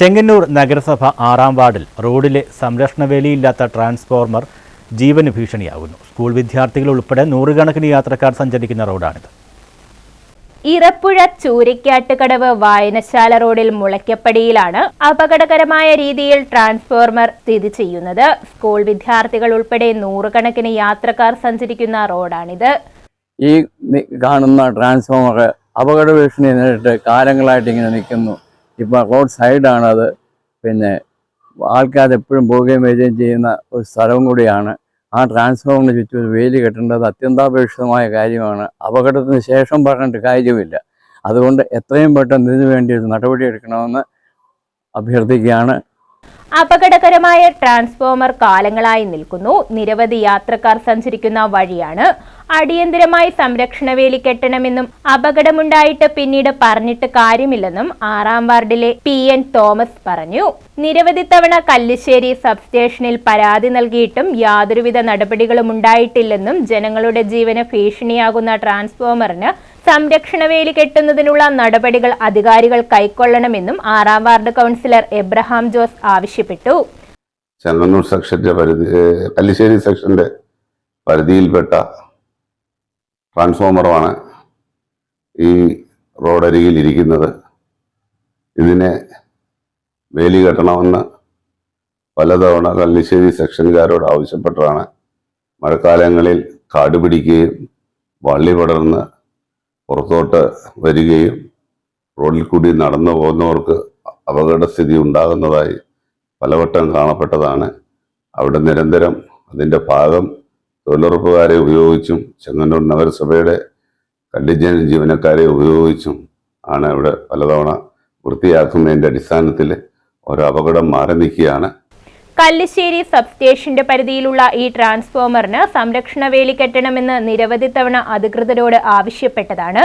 ചെങ്ങന്നൂർ നഗരസഭ ആറാം വാർഡിൽ റോഡിലെ സംരക്ഷണവേലിയില്ലാത്ത ട്രാൻസ്ഫോർമർ ജീവന് ഭീഷണിയാകുന്നു. സ്കൂൾ വിദ്യാർത്ഥികൾ ഉൾപ്പെടെ നൂറുകണക്കിന് യാത്രക്കാർ സഞ്ചരിക്കുന്ന റോഡാണിത്. ഇറപ്പുഴ ചൂരിക്കാട്ടുകടവ് വായനശാല റോഡിൽ മുളയ്ക്കപ്പടിയിലാണ് അപകടകരമായ രീതിയിൽ ട്രാൻസ്ഫോർമർ സ്ഥിതി ചെയ്യുന്നത്. സ്കൂൾ വിദ്യാർത്ഥികൾ ഉൾപ്പെടെ നൂറുകണക്കിന് യാത്രക്കാർ സഞ്ചരിക്കുന്ന റോഡാണിത്. ഈ കാണുന്ന ട്രാൻസ്ഫോർമർ അപകട ഭീഷണി നേരിട്ട് കാലങ്ങളായിട്ട് ഇങ്ങനെ നിൽക്കുന്നു. ഇപ്പോൾ റോഡ് സൈഡാണത് പിന്നെ ആൾക്കാർ എപ്പോഴും പോവുകയും വരികയും ചെയ്യുന്ന ഒരു സ്ഥലവും കൂടിയാണ്. ആ ട്രാൻസ്ഫോമറിന് ചുറ്റും ഒരു വേലി കെട്ടേണ്ടത് അത്യന്താപേക്ഷിതമായ കാര്യമാണ്. അപകടത്തിന് ശേഷം പറഞ്ഞിട്ട് കാര്യമില്ല. അതുകൊണ്ട് എത്രയും പെട്ടെന്ന് ഇതിനു വേണ്ടി ഒരു നടപടി എടുക്കണമെന്ന് അഭ്യർത്ഥിക്കുകയാണ്. അപകടകരമായ ട്രാൻസ്ഫോമർ കാലങ്ങളായി നിൽക്കുന്നു. നിരവധി യാത്രക്കാർ സഞ്ചരിക്കുന്ന വഴിയാണ് അടിയന്തരമായി സംരക്ഷണ വേലി കെട്ടണമെന്നും അപകടമുണ്ടായിട്ട് പിന്നീട് പറഞ്ഞിട്ട് കാര്യമില്ലെന്നും ആറാം വാർഡിലെ പി എൻ തോമസ് പറഞ്ഞു. നിരവധി തവണ കല്ലിശ്ശേരി സബ്സ്റ്റേഷനിൽ പരാതി നൽകിയിട്ടും യാതൊരുവിധ നടപടികളും ഉണ്ടായിട്ടില്ലെന്നും ജനങ്ങളുടെ ജീവന് ഭീഷണിയാകുന്ന ട്രാൻസ്ഫോമറിന് സംരക്ഷണ വേലി കെട്ടുന്നതിനുള്ള നടപടികൾ അധികാരികൾ കൈക്കൊള്ളണമെന്നും ആറാം വാർഡ് കൗൺസിലർ എബ്രഹാം ജോസ് ആവശ്യപ്പെട്ടു. ചെങ്ങന്നൂർ സെക്ഷന്റെ പരിധി പല്ലിശ്ശേരി സെക്ഷന്റെ പരിധിയിൽപ്പെട്ട ട്രാൻസ്ഫോമറുമാണ് ഈ റോഡരികിൽ ഇരിക്കുന്നത്. ഇതിനെ വേലി കെട്ടണമെന്ന് പലതവണ കല്ലിശ്ശേരി സെക്ഷൻകാരോട് ആവശ്യപ്പെട്ടതാണ്. മഴക്കാലങ്ങളിൽ കാട് പിടിക്കുകയും വള്ളി പടർന്ന് പുറത്തോട്ട് വരികയും റോഡിൽ കൂടി നടന്നു പോകുന്നവർക്ക് അപകടസ്ഥിതി ഉണ്ടാകുന്നതായി പലവട്ടം കാണപ്പെട്ടതാണ്. അവിടെ നിരന്തരം അതിന്റെ ഭാഗം തൊഴിലുറപ്പുകാരെ ഉപയോഗിച്ചും ചെങ്ങന്നൂർ നഗരസഭയുടെ കണ്ടിജൻ ജീവനക്കാരെ ഉപയോഗിച്ചും ആണ് ഇവിടെ പലതവണ വൃത്തിയാക്കുന്നതിന്റെ അടിസ്ഥാനത്തിൽ ഒരു അപകടം മാറി നിൽക്കുകയാണ് കല്ലിശ്ശേരി സബ്സ്റ്റേഷന്റെ പരിധിയിലുള്ള ഈ ട്രാൻസ്ഫോമറിന് സംരക്ഷണ വേലി കെട്ടണമെന്ന് നിരവധി തവണ അധികൃതരോട് ആവശ്യപ്പെട്ടതാണ്.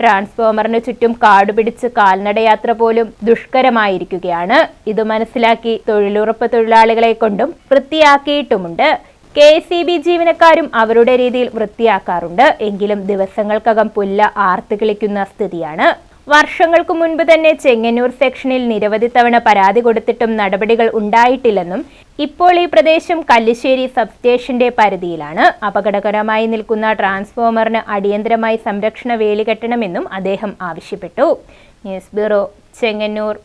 ട്രാൻസ്ഫോമറിന് ചുറ്റും കാടുപിടിച്ച് കാൽനടയാത്ര പോലും ദുഷ്കരമായിരിക്കുകയാണ്. ഇത് മനസ്സിലാക്കി തൊഴിലുറപ്പ് തൊഴിലാളികളെ കൊണ്ടും വൃത്തിയാക്കിയിട്ടുമുണ്ട്. കെ സി ബി ജീവനക്കാരും അവരുടെ രീതിയിൽ വൃത്തിയാക്കാറുണ്ട്. എങ്കിലും ദിവസങ്ങൾക്കകം പുല്ല ആർത്ത് കിളിക്കുന്ന സ്ഥിതിയാണ്. വർഷങ്ങൾക്ക് മുൻപ് തന്നെ ചെങ്ങന്നൂർ സെക്ഷനിൽ നിരവധി തവണ പരാതി കൊടുത്തിട്ടും നടപടികൾ ഉണ്ടായിട്ടില്ലെന്നും ഇപ്പോൾ ഈ പ്രദേശം കല്ലിശ്ശേരി സബ്സ്റ്റേഷന്റെ പരിധിയിലാണ്. അപകടകരമായി നിൽക്കുന്ന ട്രാൻസ്ഫോമറിന് അടിയന്തരമായി സംരക്ഷണ വേലി കെട്ടണമെന്നും അദ്ദേഹം ആവശ്യപ്പെട്ടു. News bureau Chengannur.